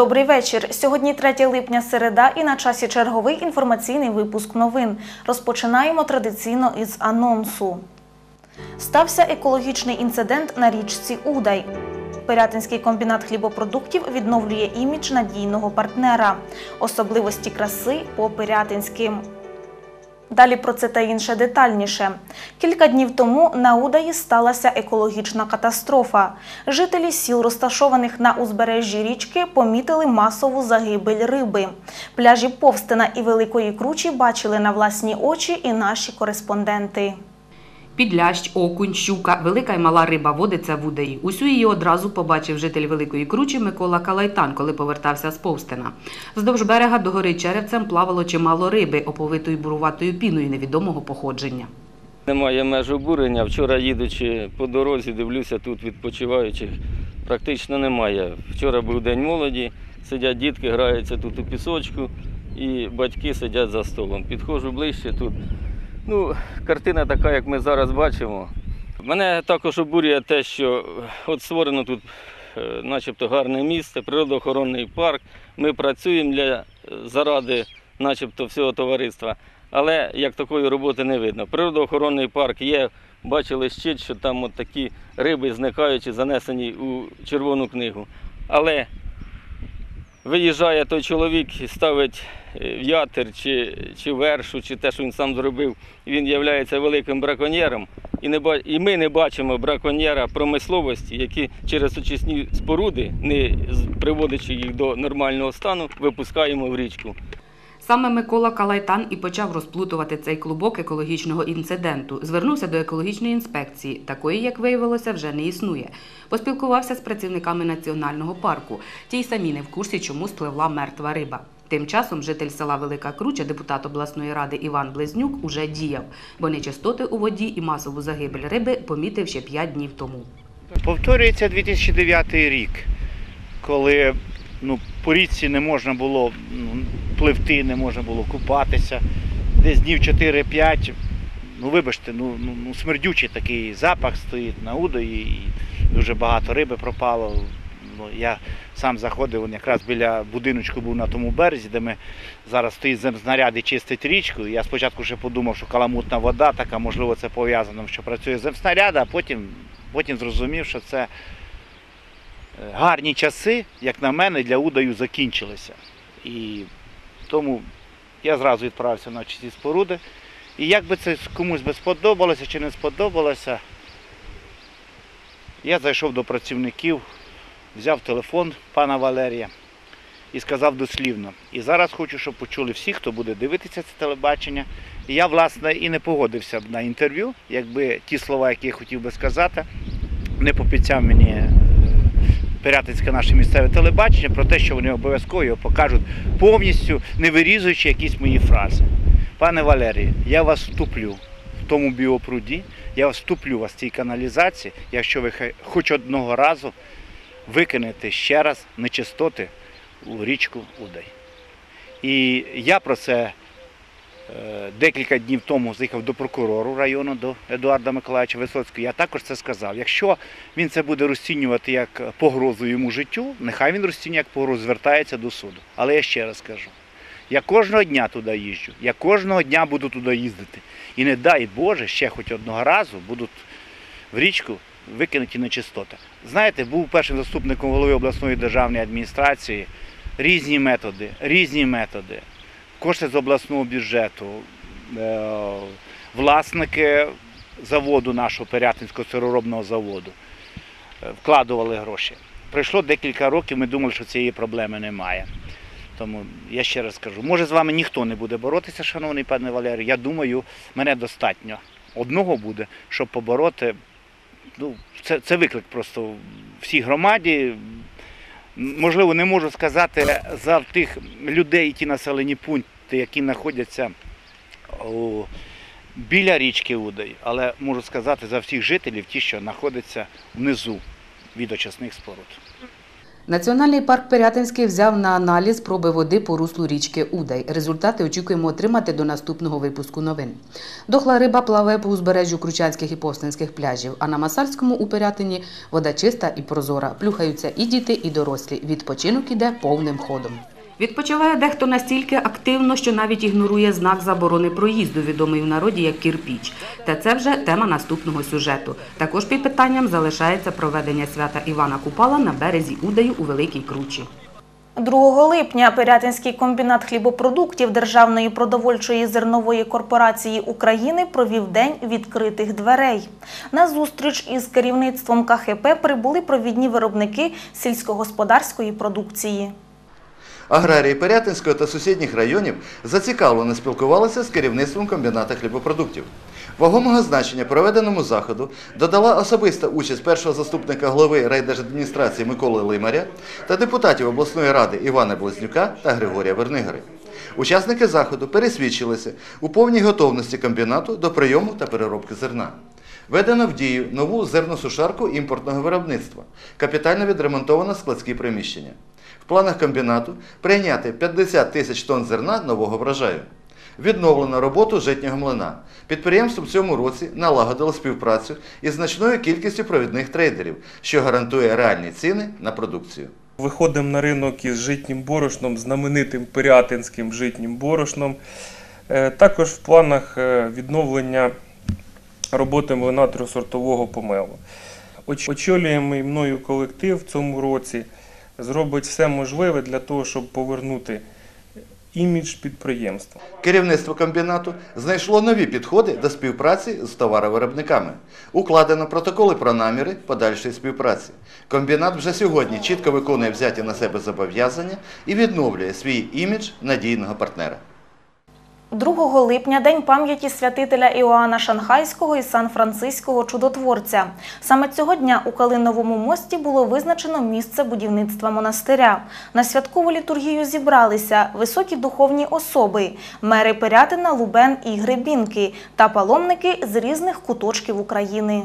Добрий вечір. Сьогодні 3 липня середа і на часі черговий інформаційний випуск новин. Розпочинаємо традиційно із анонсу. Стався екологічний інцидент на річці Удай. Пирятинський комбінат хлібопродуктів відновлює імідж надійного партнера. Особливості краси по пирятинським. Далі про це та інше детальніше. Кілька днів тому на Удаї сталася екологічна катастрофа. Жителі сіл, розташованих на узбережжі річки, помітили масову загибель риби. Пляжі Повстина і Великої Кручі бачили на власні очі і наші кореспонденти. Підлящ, окунь, щука, велика й мала риба водиться в Удаї. Усю її одразу побачив житель Великої Кручі Микола Калайтан, коли повертався з Повстина. Вздовж берега до гори Черевцем плавало чимало риби, оповитої буруватою піною невідомого походження. Немає меж обурення. Вчора їдучи по дорозі, дивлюся, тут відпочиваючих практично немає. Вчора був день молоді, сидять дітки, граються тут у пісочку, і батьки сидять за столом. Підходжу ближче тут. Ну, картина така, як ми зараз бачимо. Мене також обурює те, що от створено тут е, начебто гарне місце, природоохоронний парк. Ми працюємо для е, заради начебто всього товариства. Але як такої роботи не видно. Природоохоронний парк є, бачили щит, що там от такі риби зникаючи, занесені у червону книгу. Але виїжджає той чоловік і ставить е, в ятер чи, чи вершу, чи те, що він сам зробив, він є великим браконьєром. І, не, і ми не бачимо браконьєра промисловості, які через очисні споруди, не приводячи їх до нормального стану, випускаємо в річку. Саме Микола Калайтан і почав розплутувати цей клубок екологічного інциденту. Звернувся до екологічної інспекції. Такої, як виявилося, вже не існує. Поспілкувався з працівниками національного парку. Ті й самі не в курсі, чому спливла мертва риба. Тим часом житель села Велика Круча, депутат обласної ради Іван Близнюк, уже діяв, бо нечистоти у воді і масову загибель риби помітив ще 5 днів тому. Повторюється 2009 рік, коли ну, по річці не можна було ну, пливти, не можна було купатися. Десь днів 4-5, ну вибачте, ну, ну, ну смердючий такий запах стоїть на удої і дуже багато риби пропало. Ну, я сам заходив, он якраз біля будиночку був на тому березі, де ми зараз стоїть земснаряд і чистить річку. Я спочатку ще подумав, що каламутна вода, така, можливо, це пов'язано, що працює земснаряд, а потім, потім зрозумів, що це е, гарні часи, як на мене, для удаю закінчилися. І тому я зразу відправився на чисті споруди. І як би це комусь би сподобалося чи не сподобалося, я зайшов до працівників, взяв телефон пана Валерія і сказав дослівно. І зараз хочу, щоб почули всі, хто буде дивитися це телебачення. І я, власне, і не погодився б на інтерв'ю, якби ті слова, які я хотів би сказати, не попіцяв мені е, Пирятинське наше місцеве телебачення про те, що вони обов'язково його покажуть повністю, не вирізуючи якісь мої фрази. Пане Валерію, я вас втуплю в тому біопруді, я вас втуплю вас в цій каналізації, якщо ви хоч одного разу викинете ще раз нечистоти у річку Удай. І я про це е, декілька днів тому заїхав до прокурору району, до Едуарда Миколаївича Висоцького. Я також це сказав. Якщо він це буде розцінювати як погрозу йому життю, нехай він розцінює як погрозу, звертається до суду. Але я ще раз кажу. Я кожного дня туди їжджу, я кожного дня буду туди їздити. І не дай Боже, ще хоч одного разу будуть в річку викинуті нечистоти. Знаєте, був першим заступником голови обласної державної адміністрації. Різні методи, різні методи. Кошти з обласного бюджету, е, власники заводу нашого Пирятинського сироробного заводу е, вкладували гроші. Пройшло декілька років, ми думали, що цієї проблеми немає. Тому я ще раз кажу, може з вами ніхто не буде боротися, шановний пане Валерій. Я думаю, мене достатньо. Одного буде, щоб побороти. Ну, це, це виклик просто всій громаді. Можливо, не можу сказати за тих людей, ті населені пункти, які знаходяться у, біля річки Удай, але можу сказати за всіх жителів, ті, що знаходяться внизу від очисних споруд. Національний парк Пирятинський взяв на аналіз проби води по руслу річки Удай. Результати очікуємо отримати до наступного випуску новин. Дохла риба плаває по узбережжю Кручанських і повстанських пляжів, а на Масальському у Пирятині вода чиста і прозора. Плюхаються і діти, і дорослі. Відпочинок іде повним ходом. Відпочиває дехто настільки активно, що навіть ігнорує знак заборони проїзду, відомий в народі як кірпіч. Та це вже тема наступного сюжету. Також під питанням залишається проведення свята Івана Купала на березі Удаю у Великій Кручі. 2 липня Пирятинський комбінат хлібопродуктів Державної продовольчої зернової корпорації України провів день відкритих дверей. На зустріч із керівництвом КХП прибули провідні виробники сільськогосподарської продукції. Аграрії Пирятинського та сусідніх районів зацікавлено спілкувалися з керівництвом комбіната хлібопродуктів. Вагомого значення проведеному заходу додала особиста участь першого заступника голови райдержадміністрації Миколи Лимаря та депутатів обласної ради Івана Близнюка та Григорія Вернигори. Учасники заходу пересвідчилися у повній готовності комбінату до прийому та переробки зерна. Введено в дію нову зерносушарку імпортного виробництва, капітально відремонтовано складські приміщення. В планах комбінату прийняти 50 тисяч тонн зерна нового врожаю. Відновлено роботу житнього млина. Підприємство в цьому році налагодило співпрацю із значною кількістю провідних трейдерів, що гарантує реальні ціни на продукцію. Виходимо на ринок із житнім борошном, знаменитим пирятинським житнім борошном. Е, Також в планах е, відновлення роботи млина трьохсортового помелу. Оч- Очолюємий мною колектив в цьому році зробить все можливе для того, щоб повернути імідж підприємства. Керівництво комбінату знайшло нові підходи до співпраці з товаровиробниками. Укладено протоколи про наміри подальшої співпраці. Комбінат вже сьогодні чітко виконує взяті на себе зобов'язання і відновлює свій імідж надійного партнера. 2 липня День пам'яті святителя Іоанна Шанхайського і Сан-Франциського чудотворця. Саме цього дня у Калиновому мості було визначено місце будівництва монастиря. На святкову літургію зібралися високі духовні особи, мери Пирятина, Лубен і Гребінки та паломники з різних куточків України.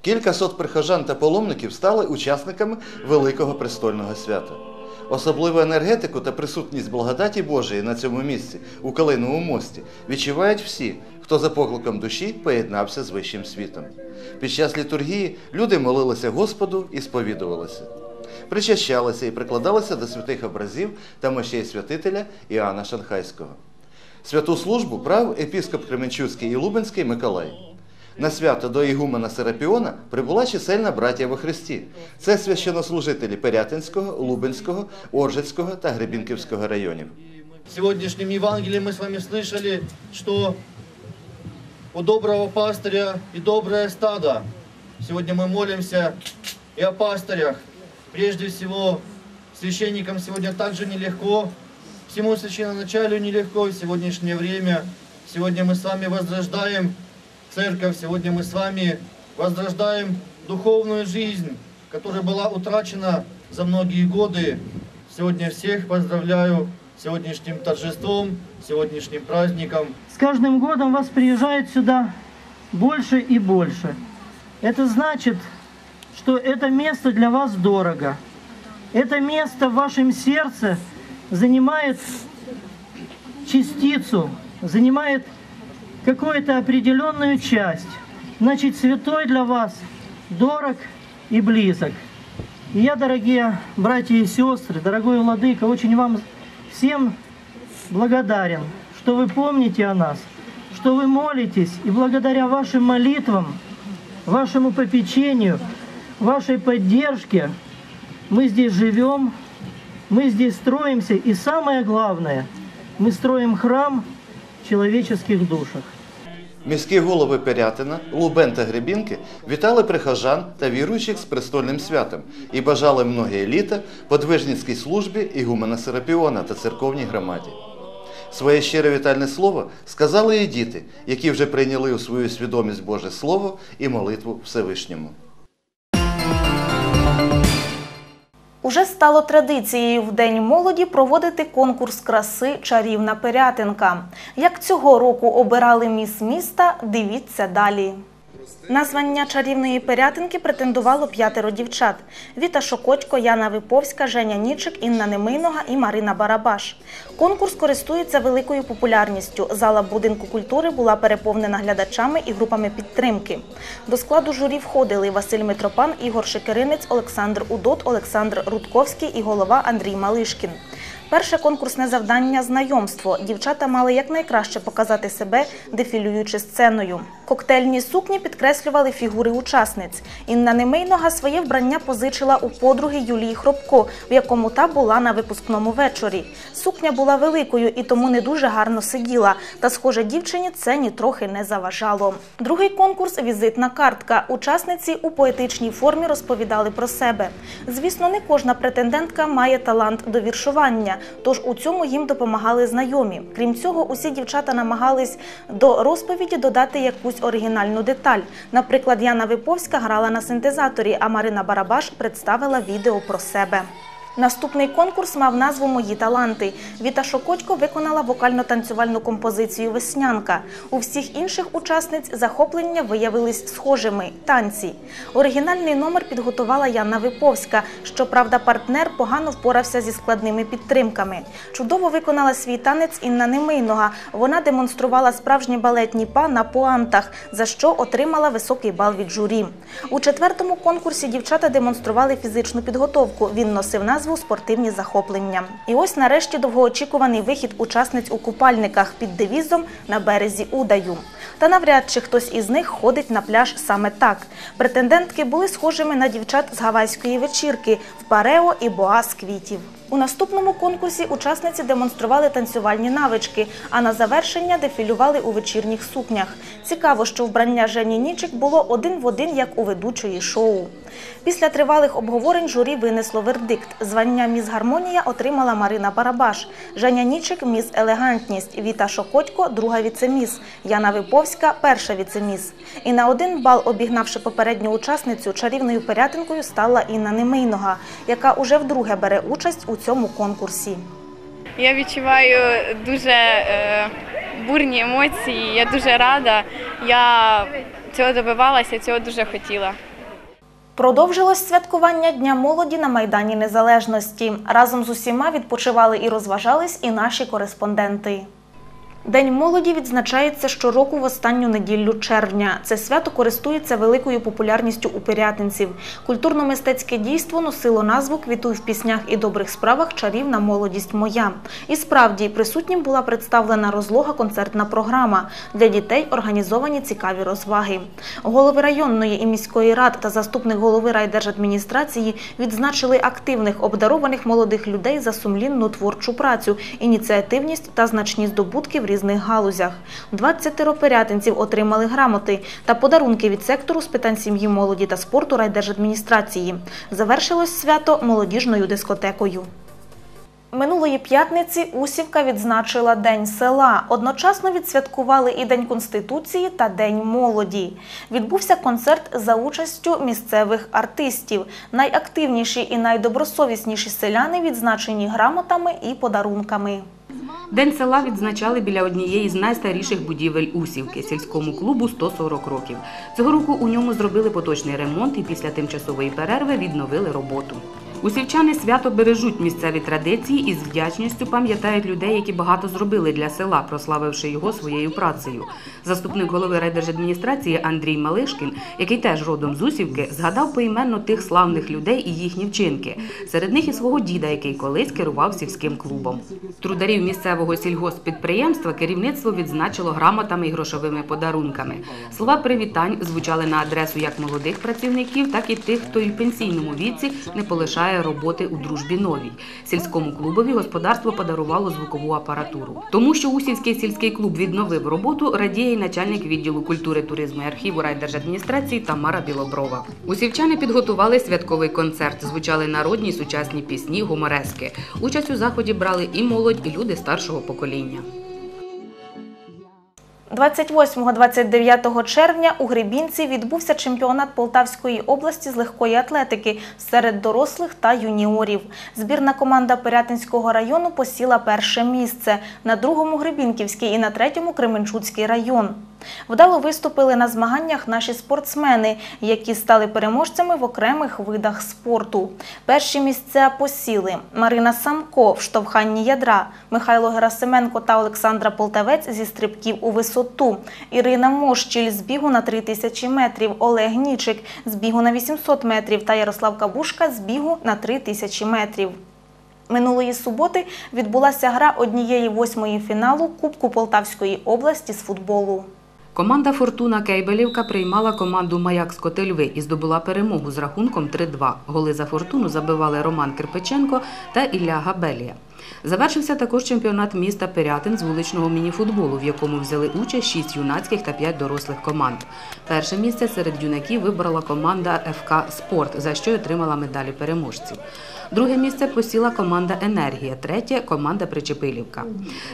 Кілька сот прихожан та паломників стали учасниками Великого престольного свята. Особливу енергетику та присутність благодаті Божої на цьому місці, у Калиновому мості, відчувають всі, хто за покликом душі поєднався з вищим світом. Під час літургії люди молилися Господу і сповідувалися. Причащалися і прикладалися до святих образів та мощей святителя Іоанна Шанхайського. Святу службу прав епіскоп Кременчуцький і Лубенський Миколай. На свято до Ігумена Серапіона прибула чисельна братія во Христі. Це священнослужителі Пирятинського, Лубенського, Оржицького та Гребінківського районів. В сегодняшнем Евангелии мы с вами слышали, что у доброго пастыря и доброе стадо. Сегодня мы молимся и о пастырях. Прежде всего, священникам сегодня также нелегко, всему священноначалию нелегко в сегодняшнее время. Сегодня мы с вами возрождаем церковь, сегодня мы с вами возрождаем духовную жизнь, которая была утрачена за многие годы. Сегодня всех поздравляю сегодняшним торжеством, сегодняшним праздником. С каждым годом вас приезжает сюда больше и больше. Это значит, что это место для вас дорого. Это место в вашем сердце занимает частицу, занимает какую-то определенную часть. Значит, святой для вас дорог и близок. И я, дорогие братья и сестры, дорогой Владыка, очень вам всем благодарен, что вы помните о нас, что вы молитесь, и благодаря вашим молитвам, вашему попечению, вашей поддержке мы здесь живем, мы здесь строимся, и самое главное, мы строим храм человеческих душах. Міські голови Пирятина, Лубен та Гребінки вітали прихожан та віруючих з престольним святом і бажали многі літа подвижницькій службі Ігумена Серапіона та церковній громаді. Своє щире вітальне слово сказали і діти, які вже прийняли у свою свідомість Боже Слово і молитву Всевишньому. Уже стало традицією в День молоді проводити конкурс краси Чарівна Пирятинка. Як цього року обирали міс міста, дивіться далі. На звання чарівної Пирятинки претендувало п'ятеро дівчат: Віта Шокотько, Яна Виповська, Женя Нічик, Інна Немийнога і Марина Барабаш. Конкурс користується великою популярністю. Зала будинку культури була переповнена глядачами і групами підтримки. До складу журі входили Василь Митропан, Ігор Шекеринець, Олександр Удот, Олександр Рудковський і голова Андрій Малишкін. Перше конкурсне завдання знайомство. Дівчата мали якнайкраще показати себе, дефілюючи сценою. Коктейльні сукні підкреслювали фігури учасниць. Інна Немийнога своє вбрання позичила у подруги Юлії Хробко, в якому та була на випускному вечорі. Сукня була великою і тому не дуже гарно сиділа. Та, схоже, дівчині це нітрохи не заважало. Другий конкурс візитна картка. Учасниці у поетичній формі розповідали про себе. Звісно, не кожна претендентка має талант до віршування, тож у цьому їм допомагали знайомі. Крім цього, усі дівчата намагались до розповіді додати якусь оригінальну деталь. Наприклад, Яна Виповська грала на синтезаторі, а Марина Барабаш представила відео про себе. Наступний конкурс мав назву Мої таланти. Віта Шокотько виконала вокально-танцювальну композицію Веснянка. У всіх інших учасниць захоплення виявились схожими танці. Оригінальний номер підготувала Яна Виповська. Щоправда, партнер погано впорався зі складними підтримками. Чудово виконала свій танець Інна Немийнога. Вона демонструвала справжні балетні па на пуантах, за що отримала високий бал від журі. У четвертому конкурсі дівчата демонстрували фізичну підготовку. Він носив назву Спортивні захоплення. І ось нарешті довгоочікуваний вихід учасниць у купальниках під девізом на березі Удаю. Та навряд чи хтось із них ходить на пляж саме так. Претендентки були схожими на дівчат з гавайської вечірки в парео і боа з квітів. У наступному конкурсі учасниці демонстрували танцювальні навички, а на завершення дефілювали у вечірніх сукнях. Цікаво, що вбрання Жені Нічик було один в один, як у ведучої шоу. Після тривалих обговорень журі винесло вердикт. Звання Міс Гармонія отримала Марина Барабаш, Женя Нічик – Міс Елегантність, Віта Шокотько – друга віцеміс, Яна Виповська – перша віцеміс. І на один бал, обігнавши попередню учасницю, чарівною порятинкою стала Інна Немийнога, яка уже вдруге бере участь у цьому конкурсі. Я відчуваю дуже е, бурні емоції. Я дуже рада. Я цього добивалася, цього дуже хотіла. Продовжилось святкування Дня молоді на Майдані Незалежності. Разом з усіма відпочивали і розважались і наші кореспонденти. День молоді відзначається щороку в останню неділю червня. Це свято користується великою популярністю у пирятинців. Культурно-мистецьке дійство носило назву Квітуй в піснях і добрих справах чарівна молодість моя. І справді присутнім була представлена розлога концертна програма. Для дітей організовані цікаві розваги. Голови районної і міської рад та заступник голови райдержадміністрації відзначили активних обдарованих молодих людей за сумлінну творчу працю, ініціативність та значні здобутки в різних галузях. 20 пирятинців отримали грамоти та подарунки від сектору з питань сім'ї, молоді та спорту райдержадміністрації. Завершилось свято молодіжною дискотекою. Минулої п'ятниці Усівка відзначила День села. Одночасно відсвяткували і День Конституції та День молоді. Відбувся концерт за участю місцевих артистів. Найактивніші і найдобросовісніші селяни відзначені грамотами і подарунками. День села відзначали біля однієї з найстаріших будівель Усівки сільському клубу 140 років. Цього року у ньому зробили поточний ремонт і після тимчасової перерви відновили роботу. Усівчани свято бережуть місцеві традиції і з вдячністю пам'ятають людей, які багато зробили для села, прославивши його своєю працею. Заступник голови райдержадміністрації Андрій Малишкін, який теж родом з Усівки, згадав поіменно тих славних людей і їхні вчинки. Серед них і свого діда, який колись керував сільським клубом. Трударів місцевого сільгосппідприємства керівництво відзначило грамотами і грошовими подарунками. Слова привітань звучали на адресу як молодих працівників, так і тих, хто і в пенсійному віці не полишає роботи у дружбі новій. Сільському клубові господарство подарувало звукову апаратуру. Тому що Усівський сільський клуб відновив роботу, радіє й начальник відділу культури, туризму і архіву райдержадміністрації Тамара Білоброва. Усівчани підготували святковий концерт. Звучали народні сучасні пісні, гуморески. Участь у заході брали і молодь, і люди старшого покоління. 28-29 червня у Гребінці відбувся чемпіонат Полтавської області з легкої атлетики серед дорослих та юніорів. Збірна команда Пирятинського району посіла перше місце, на другому Гребінківський і на третьому Кременчуцький район. Вдало виступили на змаганнях наші спортсмени, які стали переможцями в окремих видах спорту. Перші місця посіли Марина Самко в штовханні ядра, Михайло Герасименко та Олександра Полтавець зі стрибків у висоту, Ірина Мощіль з бігу на 3000 метрів, Олег Нічик з бігу на 800 метрів та Ярослав Кабушка з бігу на 3000 метрів. Минулої суботи відбулася гра однієї восьмої фіналу Кубку Полтавської області з футболу. Команда Фортуна Кейбелівка приймала команду Маяк Скотельви і здобула перемогу з рахунком 3-2. Голи за фортуну забивали Роман Кирпиченко та Ілля Габелія. Завершився також чемпіонат міста Пирятин з вуличного мініфутболу, в якому взяли участь 6 юнацьких та 5 дорослих команд. Перше місце серед юнаків вибрала команда ФК Спорт, за що отримала медалі переможців. Друге місце посіла команда Енергія, третє команда Причепилівка.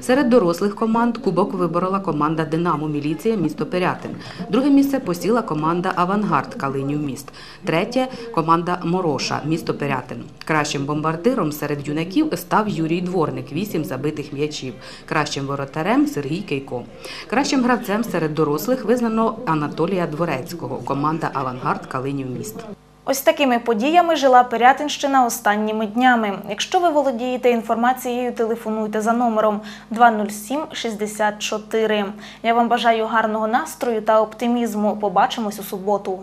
Серед дорослих команд кубок виборола команда Динамо Міліція місто Пирятин. Друге місце посіла команда Авангард Калинів міст. Третє команда Мороша місто Пирятин. Кращим бомбардиром серед юнаків став Юрій Дворник, вісім забитих м'ячів. Кращим воротарем Сергій Кейко. Кращим гравцем серед дорослих визнано Анатолія Дворецького. Команда Авангард Калинів міст. Ось такими подіями жила Пирятинщина останніми днями. Якщо ви володієте інформацією, телефонуйте за номером 207 64. Я вам бажаю гарного настрою та оптимізму. Побачимось у суботу.